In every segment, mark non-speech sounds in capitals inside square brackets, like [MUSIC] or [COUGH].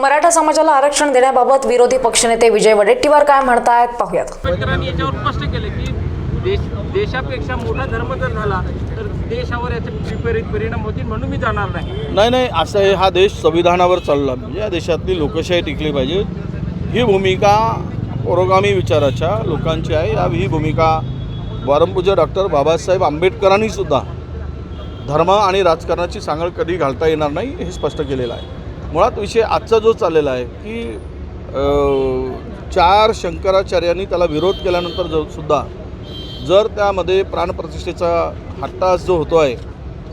मराठा समाजाला आरक्षण देण्याबाबत विरोधी पक्षनेते विजय वडेट्टीवार काय म्हणतायत पाहूयात. याच्यावर स्पष्ट केलं की देश देशापेक्षा मोठा धर्म जर झाला तर देशावर याचे विपरीत परिणाम होतील म्हणून मी जाणार नाही. नाही नाही असं आहे हा देश संविधानावर चालला. म्हणजे या देशातली लोकशाही टिकली पाहिजे. ही भूमिका पुरोगामी विचाराच्या लोकांची आहे. या ही भूमिका परमपूज्य डॉक्टर बाबासाहेब आंबेडकरांनी सुद्धा धर्म आणि राजकारणाची सांगड कधी घालता येणार नाही हे स्पष्ट केलेलं आहे. मुळात विषय आजचा जो चाललेला आहे की चार शंकराचार्यांनी त्याला विरोध केल्यानंतर जो सुद्धा जर त्यामध्ये प्राणप्रतिष्ठेचा हट्टास जो होतो आहे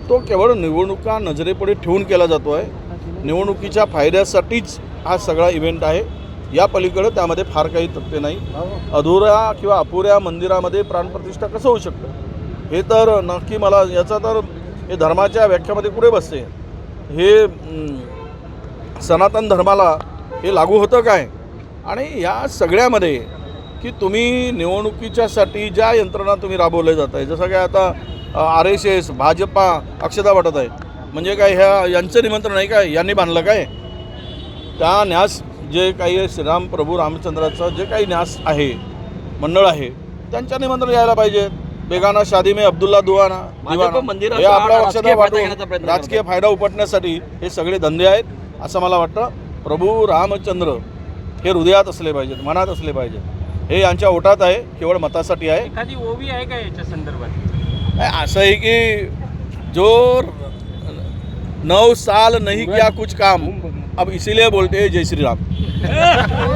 तो केवळ निवडणुका नजरेपुढे ठेवून केला जातो आहे निवडणुकीच्या फायद्यासाठीच हा सगळा इव्हेंट आहे. या पलीकडं त्यामध्ये फार काही तथ्य नाही. अधुऱ्या किंवा अपुऱ्या मंदिरामध्ये प्राणप्रतिष्ठा कसं होऊ शकतं? हे तर नक्की मला याचा तर हे धर्माच्या व्याख्यामध्ये कुठे बसते. हे सनातन धर्माला हे लागू होतं काय? आणि या सगळ्यामध्ये की तुम्ही निवडणुकीच्यासाठी ज्या यंत्रणा तुम्ही राबवल्या जात आहे जसं काय आता आर एस एस भाजपा अक्षता वाटत आहे म्हणजे काय ह्या यांचं निमंत्रण आहे काय? यांनी बांधलं काय? त्या न्यास जे काही श्रीराम प्रभू रामचंद्राचं जे काही न्यास आहे मंडळ आहे त्यांच्या निमंत्रण यायला पाहिजे. बेगाना शादी में अब्दुल्ला दुवाना. मंदिराचा हे आपल्या वाटून राजकीय फायदा उपटण्यासाठी हे सगळे धंदे आहेत. असं मला वाटतं प्रभू रामचंद्र हे हृदयात असले पाहिजेत मनात असले पाहिजेत. हे यांच्या ओटात आहे केवळ मतासाठी आहे. एखादी ओवी आहे का याच्या संदर्भात? असं आहे की जो नौ साल नहीं किया कुछ काम. अब इसीलिए बोलते हैं जय श्री राम [LAUGHS]